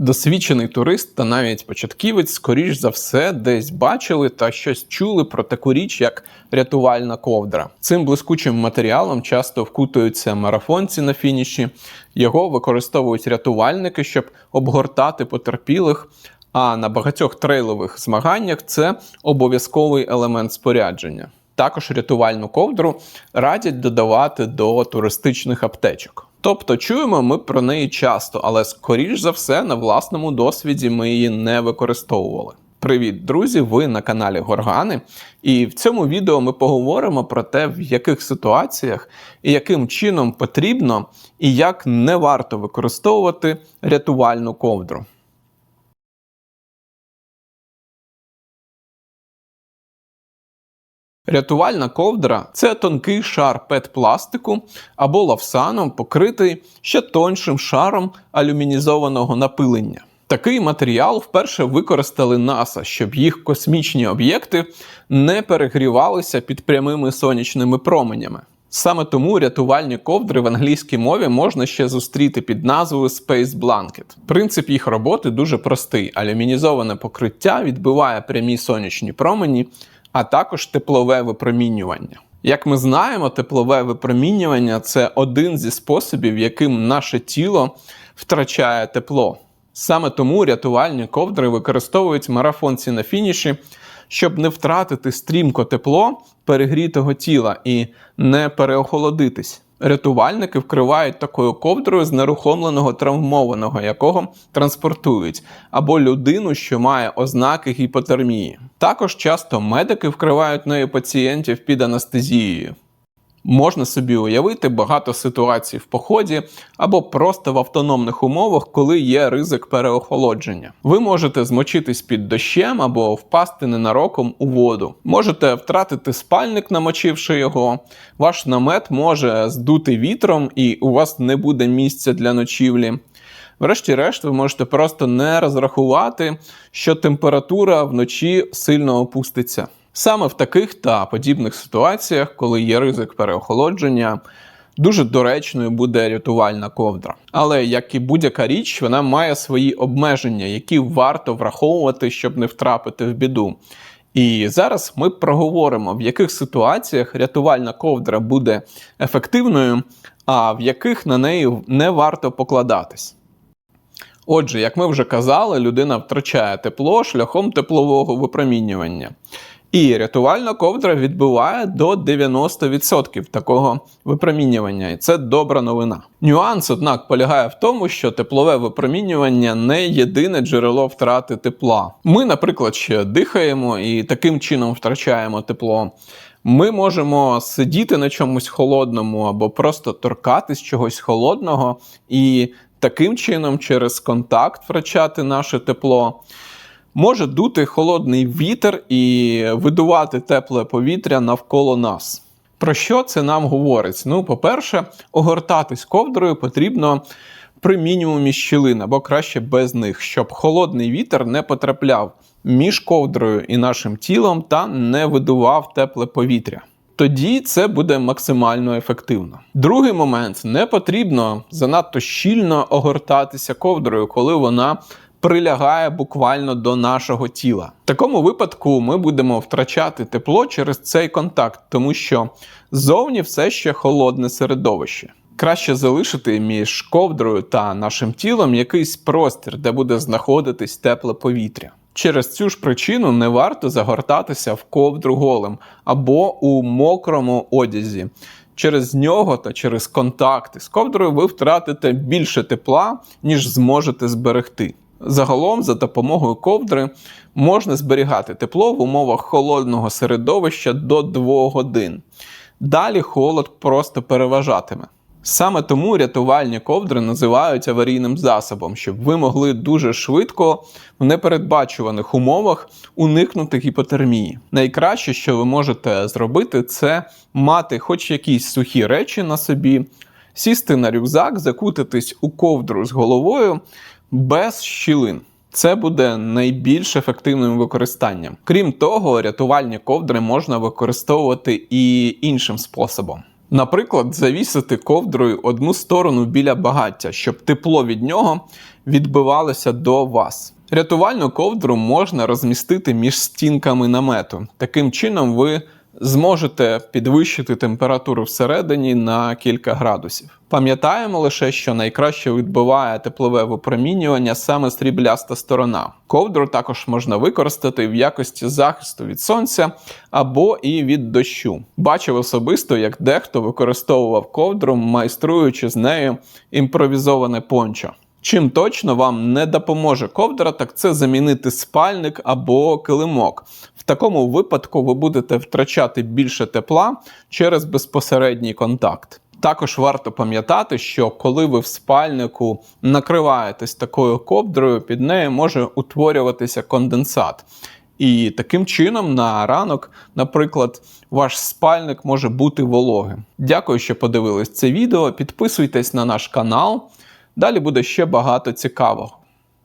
Досвідчений турист та навіть початківець, скоріш за все, десь бачили та щось чули про таку річ, як рятувальна ковдра. Цим блискучим матеріалом часто вкутуються марафонці на фініші. Його використовують рятувальники, щоб обгортати потерпілих. А на багатьох трейлових змаганнях це обов'язковий елемент спорядження. Також рятувальну ковдру радять додавати до туристичних аптечок. Тобто чуємо ми про неї часто, але скоріш за все на власному досвіді ми її не використовували. Привіт, друзі! Ви на каналі Горгани, і в цьому відео ми поговоримо про те, в яких ситуаціях і яким чином потрібно і як не варто використовувати рятувальну ковдру. Рятувальна ковдра це тонкий шар пет-пластику або лавсаном, покритий ще тоншим шаром алюмінізованого напилення. Такий матеріал вперше використали НАСА, щоб їх космічні об'єкти не перегрівалися під прямими сонячними променями. Саме тому рятувальні ковдри в англійській мові можна ще зустріти під назвою Space Blanket. Принцип їх роботи дуже простий: алюмінізоване покриття відбиває прямі сонячні промені, а також теплове випромінювання. Як ми знаємо, теплове випромінювання це один зі способів, яким наше тіло втрачає тепло. Саме тому рятувальні ковдри використовують марафонці на фініші, щоб не втратити стрімко тепло перегрітого тіла і не переохолодитись. Рятувальники вкривають такою ковдрою знерухомленого травмованого, якого транспортують, або людину, що має ознаки гіпотермії. Також часто медики вкривають нею пацієнтів під анестезією. Можна собі уявити багато ситуацій в поході або просто в автономних умовах, коли є ризик переохолодження. Ви можете змочитись під дощем або впасти ненароком у воду. Можете втратити спальник, намочивши його. Ваш намет може здути вітром, і у вас не буде місця для ночівлі. Врешті-решт, ви можете просто не розрахувати, що температура вночі сильно опуститься. Саме в таких та подібних ситуаціях, коли є ризик переохолодження, дуже доречною буде рятувальна ковдра. Але як і будь-яка річ, вона має свої обмеження, які варто враховувати, щоб не втрапити в біду. І зараз ми проговоримо, в яких ситуаціях рятувальна ковдра буде ефективною, а в яких на неї не варто покладатись. Отже, як ми вже казали, людина втрачає тепло шляхом теплового випромінювання. І рятувальна ковдра відбиває до 90% такого випромінювання, і це добра новина. Нюанс, однак, полягає в тому, що теплове випромінювання не єдине джерело втрати тепла. Ми, наприклад, ще дихаємо і таким чином втрачаємо тепло. Ми можемо сидіти на чомусь холодному або просто торкатись чогось холодного і таким чином через контакт втрачати наше тепло. Може дути холодний вітер і видувати тепле повітря навколо нас. Про що це нам говорить? Ну, по-перше, огортатись ковдрою потрібно при мінімумі щілин, або краще без них, щоб холодний вітер не потрапляв між ковдрою і нашим тілом та не видував тепле повітря. Тоді це буде максимально ефективно. Другий момент не потрібно занадто щільно огортатися ковдрою, коли вона прилягає буквально до нашого тіла. В такому випадку ми будемо втрачати тепло через цей контакт, тому що зовні все ще холодне середовище. Краще залишити між ковдрою та нашим тілом якийсь простір, де буде знаходитись тепле повітря. Через цю ж причину не варто загортатися в ковдру голим або у мокрому одязі. Через нього та через контакти з ковдрою ви втратите більше тепла, ніж зможете зберегти. Загалом, за допомогою ковдри можна зберігати тепло в умовах холодного середовища до 2 годин. Далі холод просто переважатиме. Саме тому рятувальні ковдри називають аварійним засобом, щоб ви могли дуже швидко в непередбачуваних умовах уникнути гіпотермії. Найкраще, що ви можете зробити, це мати хоч якісь сухі речі на собі, сісти на рюкзак, закутитись у ковдру з головою без щілин. Це буде найбільш ефективним використанням. Крім того, рятувальні ковдри можна використовувати і іншим способом. Наприклад, завісити ковдрою одну сторону біля багаття, щоб тепло від нього відбивалося до вас. Рятувальну ковдру можна розмістити між стінками намету. Таким чином, ви зможете підвищити температуру всередині на кілька градусів. Пам'ятаємо лише, що найкраще відбиває теплове випромінювання саме срібляста сторона. Ковдру також можна використати в якості захисту від сонця або і від дощу. Бачив особисто, як дехто використовував ковдру, майструючи з нею імпровізоване пончо. Чим точно вам не допоможе ковдра, так це замінити спальник або килимок. Такому випадку ви будете втрачати більше тепла через безпосередній контакт. Також варто пам'ятати, що коли ви в спальнику накриваєтесь такою ковдрою, під нею може утворюватися конденсат. І таким чином на ранок, наприклад, ваш спальник може бути вологим. Дякую, що подивились це відео. Підписуйтесь на наш канал. Далі буде ще багато цікавого.